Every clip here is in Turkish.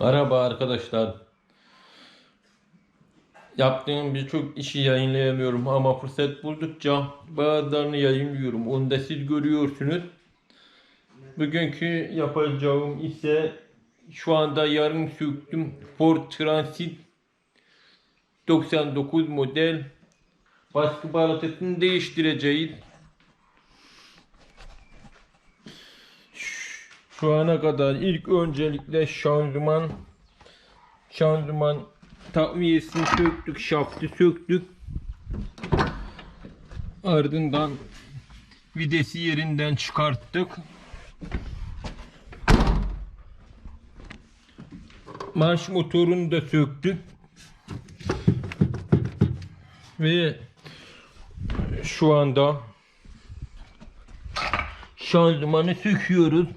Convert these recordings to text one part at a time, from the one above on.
Merhaba arkadaşlar. Yaptığım birçok işi yayınlayamıyorum ama fırsat buldukça bazılarını yayınlıyorum. Onu da siz görüyorsunuz. Bugünkü yapacağım ise şu anda yarım söktüm Ford Transit 99 model baskı balatasını değiştireceğiz. Şu ana kadar ilk öncelikle şanzıman şanzıman takviyesini söktük, şaftı söktük. Ardından videsi yerinden çıkarttık. Marş motorunu da söktük. Ve şu anda şanzımanı söküyoruz.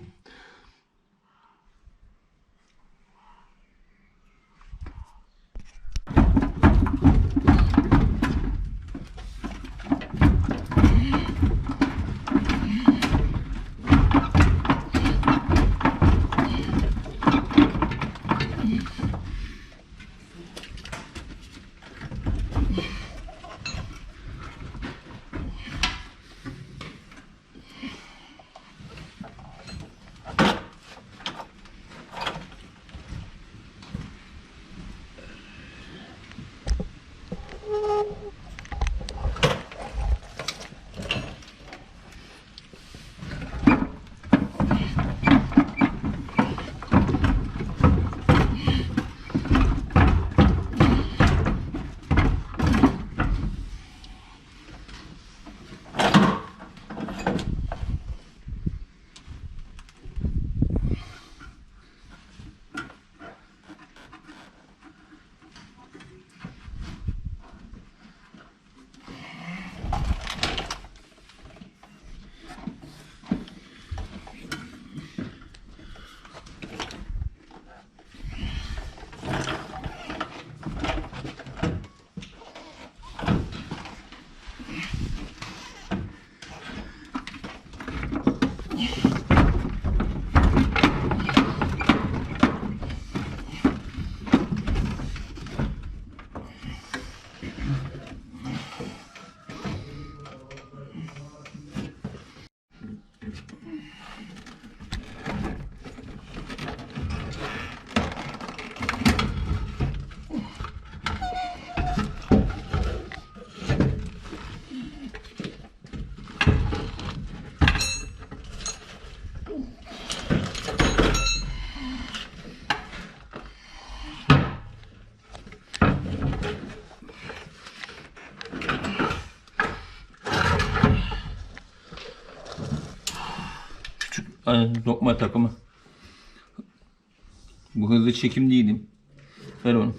Lokma takımı. Bu hızlı çekim değilim. Ver onu.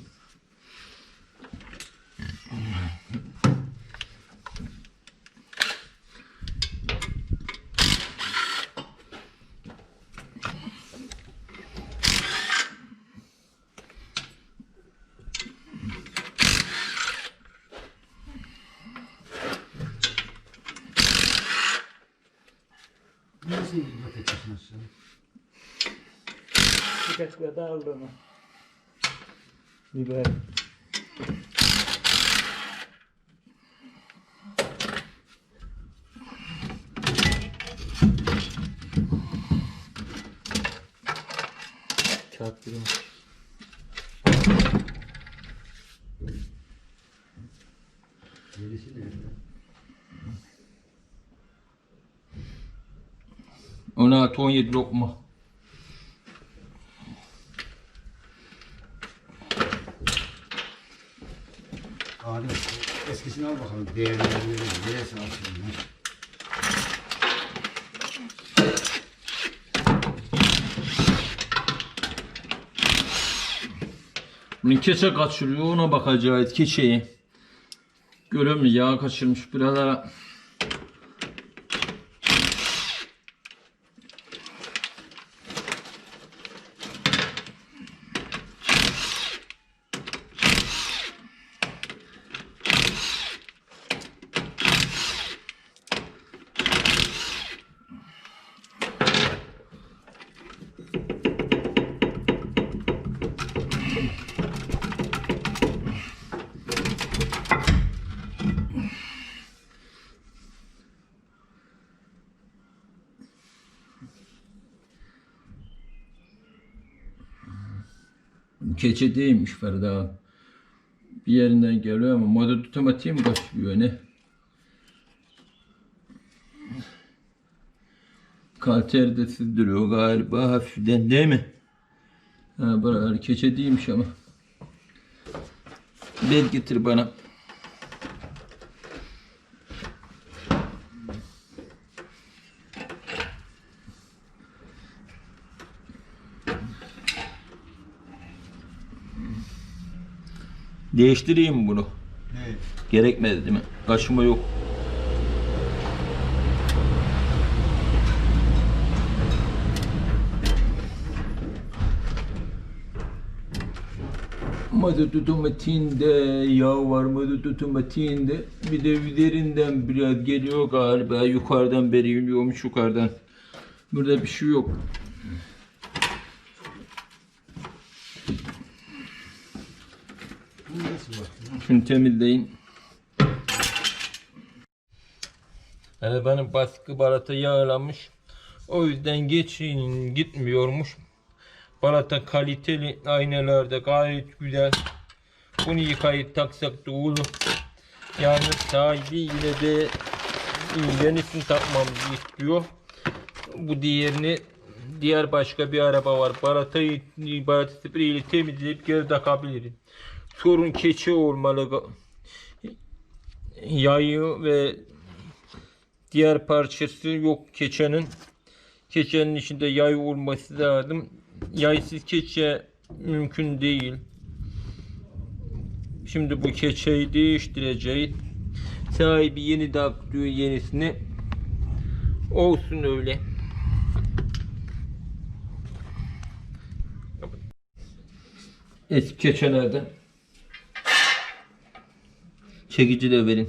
Birkaç da aldı onu. Biber. Çarptırım. Gerisi nerede? 16 17 lokma. Eskisini al bakalım. Değerlerini neresi alsın? Bunun keçe kaçırıyor ona bakacağız keçeyi. Görüyor musun yağ kaçırmış buralara. Keçe değilmiş Ferda. Bir yerinden geliyor ama moda mi kaçıyor ne? Kalter de sızdırıyor galiba hafiften değil mi? Ha buralar keçe değilmiş ama. Bel getir bana. Değiştireyim bunu? Ne? Gerekmedi değil mi? Kaşıma yok. Mazot otomatiğinde yağ var mazot otomatiğinde. Bir de üzerinden biraz geliyor galiba. Yukarıdan beri iniyormuş yukarıdan. Burada bir şey yok. Şunu temizleyin. Yani benim baskı balata yağlanmış. O yüzden geçin gitmiyormuş. Balata kaliteli aynalarda gayet güzel. Bunu yıkayıp taksak da olur. Yalnız sahibi yine de yenisini takmamızı istiyor. Bu diğerini diğer başka bir araba var. Balatayı balata spreyiyle temizleyip geri takabiliriz. Sorun keçi olmalı. Yayı ve diğer parçası yok keçenin. Keçenin içinde yay olması lazım. Yaysız keçe mümkün değil. Şimdi bu keçeyi değiştireceğiz. Sahibi yeni taktıyor yenisini. Olsun öyle. Eski keçelerden. Çekici de verin.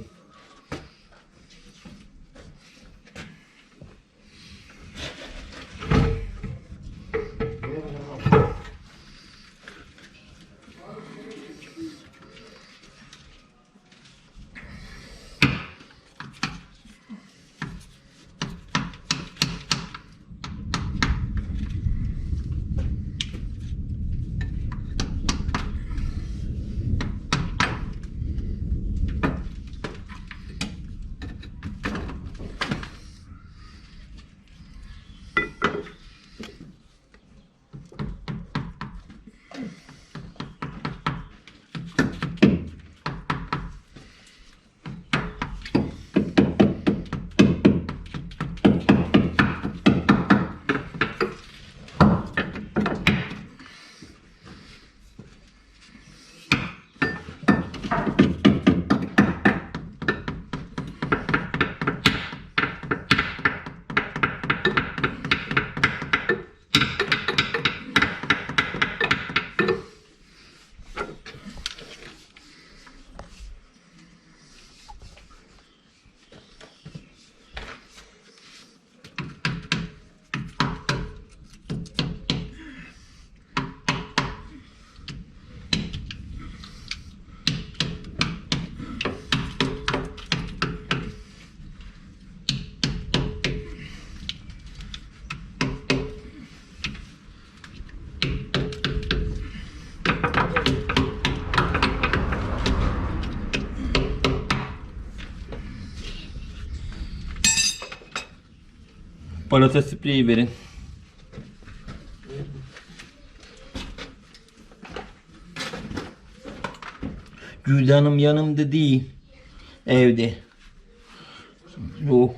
Balata spreyi verin. Cüzdanım yanımda değil. Evde. Yok.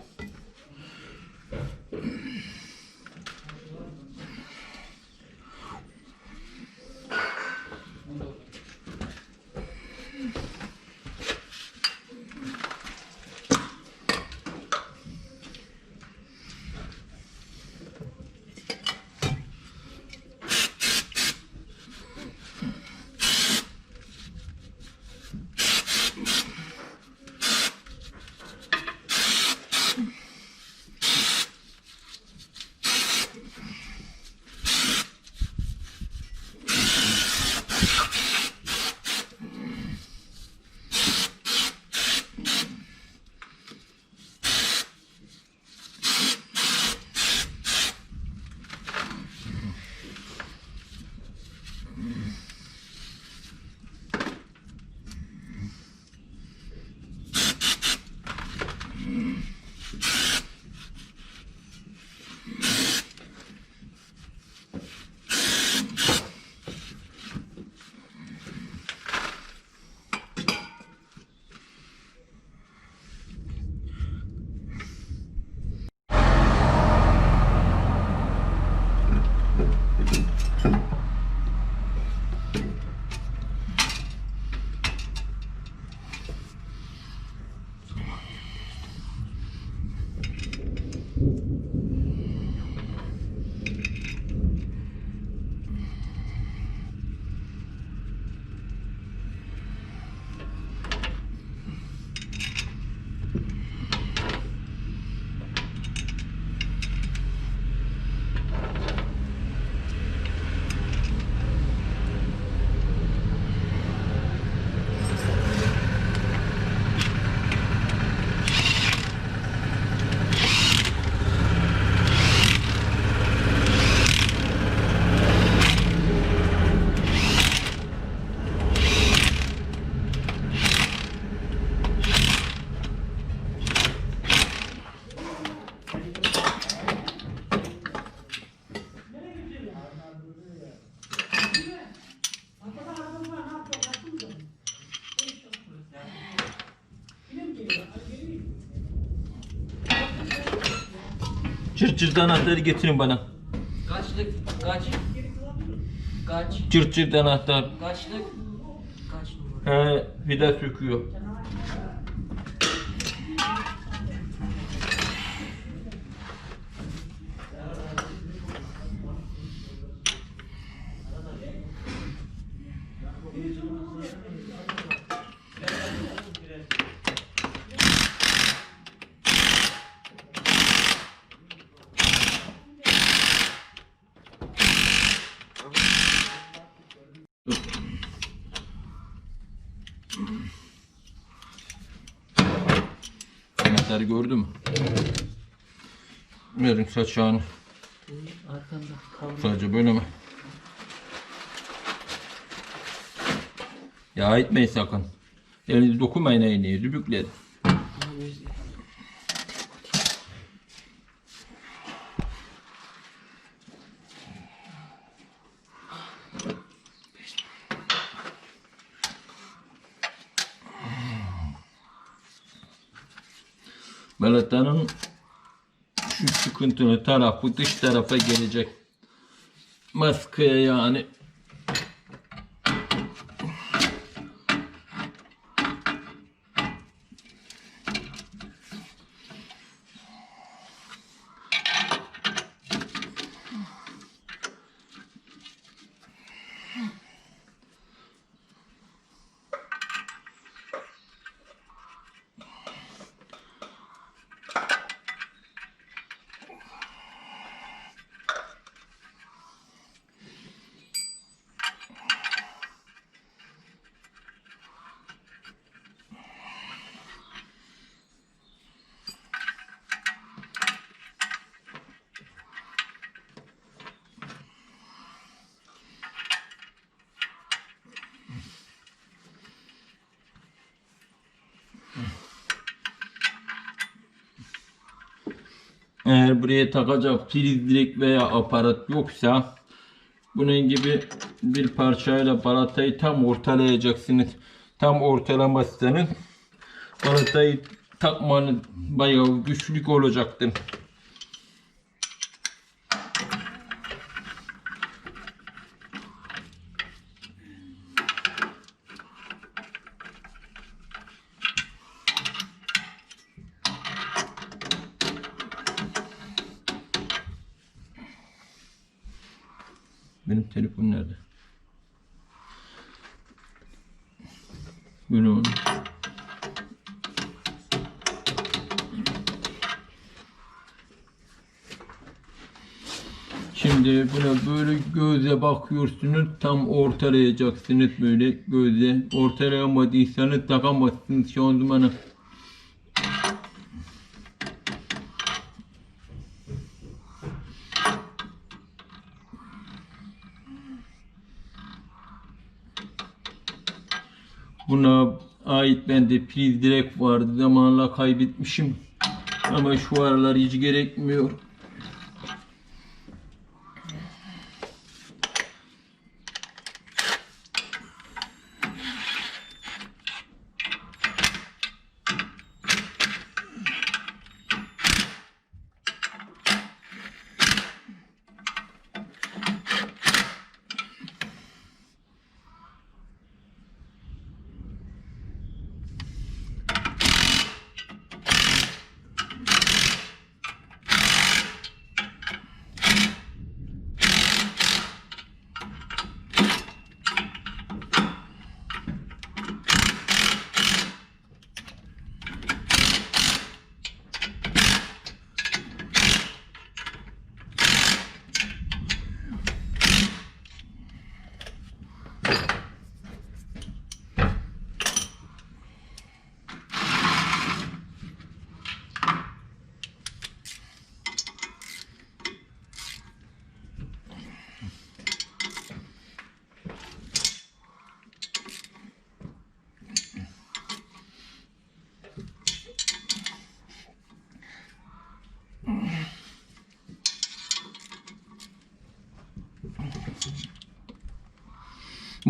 Cırt cırt anahtarı getirin bana. Kaçlık? Kaç? Kaç? Cırt cırt anahtar. Kaçlık? Kaç numara? He, vida söküyor. Anahtarı gördün mü? Verin saçağını. Sadece böyle mi? Ya etmeyin sakın. Elinizi dokunmayın iğneye, dübükleyin. Sıkıntılı tarafı dış tarafa gelecek. Maskeye yani. Eğer buraya takacak priz direk veya aparat yoksa bunun gibi bir parçayla balatayı tam ortalayacaksınız. Tam ortalamazsanız balatayı takmanın bayağı güçlük olacaktır. Benim telefon nerede? Bunu Şimdi buna böyle göze bakıyorsunuz tam ortalayacaksınız böyle göze. Ortalayamadıysanız takamazsınız. Şu Buna ait bende priz direkt vardı zamanla kaybetmişim ama şu aralar hiç gerekmiyor.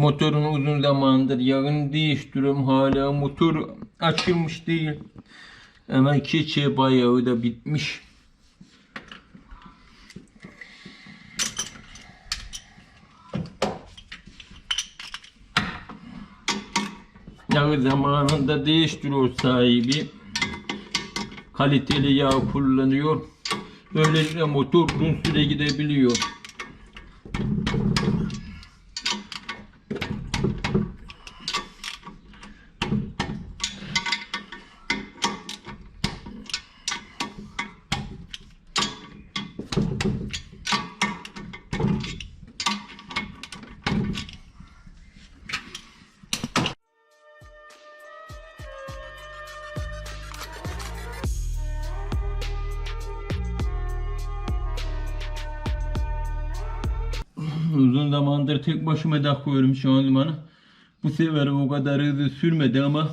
Motorun uzun zamandır yarın değiştiriyorum. Hala motor açılmış değil. Hemen keçe bayağı da bitmiş. Yağı zamanında değiştiriyor sahibi. Kaliteli yağ kullanıyor. Böylelikle motor uzun süre gidebiliyor. Tek başıma takıyorum şu an limanı. Bu sefer o kadar hızlı sürmedi ama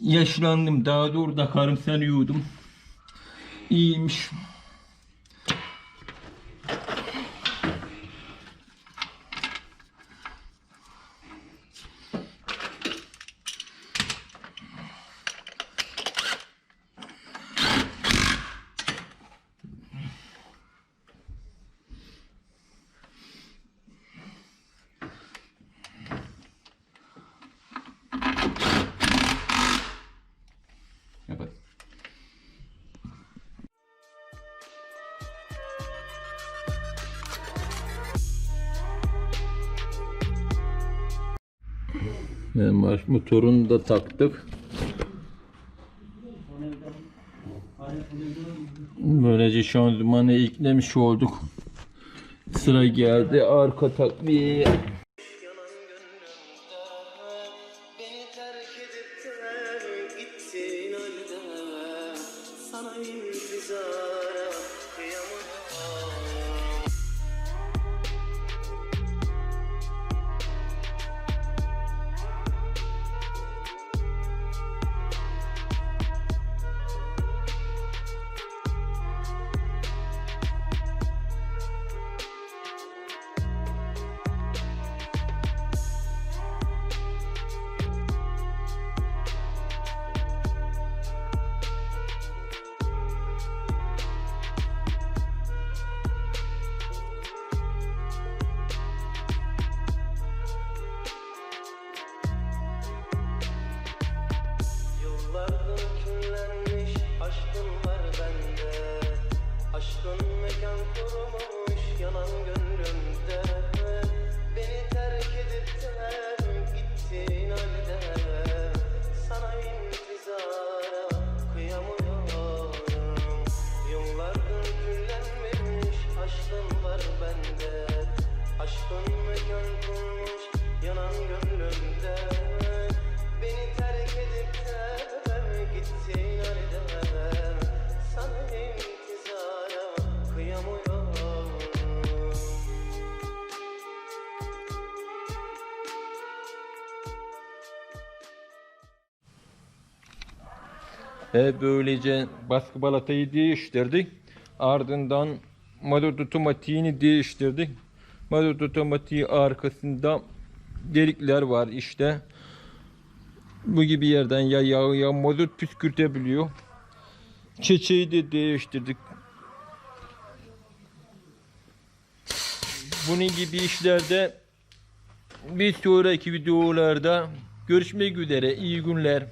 yaşlandım. Daha zor takarım sanıyordum. İyiymiş. Motorunu da taktık. Böylece şanzımanı eklemiş olduk. Sıra geldi arka takviye. Ve böylece baskı balatayı değiştirdik. Ardından mazot otomatiğini değiştirdik. Mazot otomatiği arkasında delikler var işte. Bu gibi yerden ya yağ ya mazot püskürtebiliyor. Çeçeği de değiştirdik. Bunun gibi işlerde bir sonraki videolarda görüşmek üzere. İyi günler.